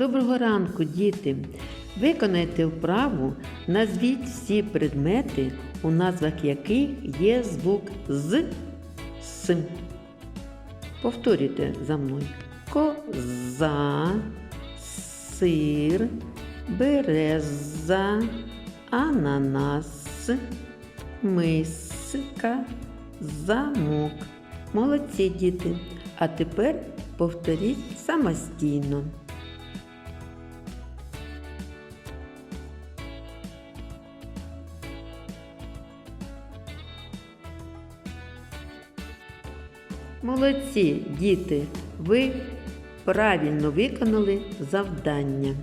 Доброго ранку, діти! Виконайте вправу, назвіть всі предмети, у назвах яких є звук з с. Повторюйте за мною. Коза, сир, береза, ананас, миска, замок. Молодці діти. А тепер повторіть самостійно. Молодці, діти, ви правильно виконали завдання.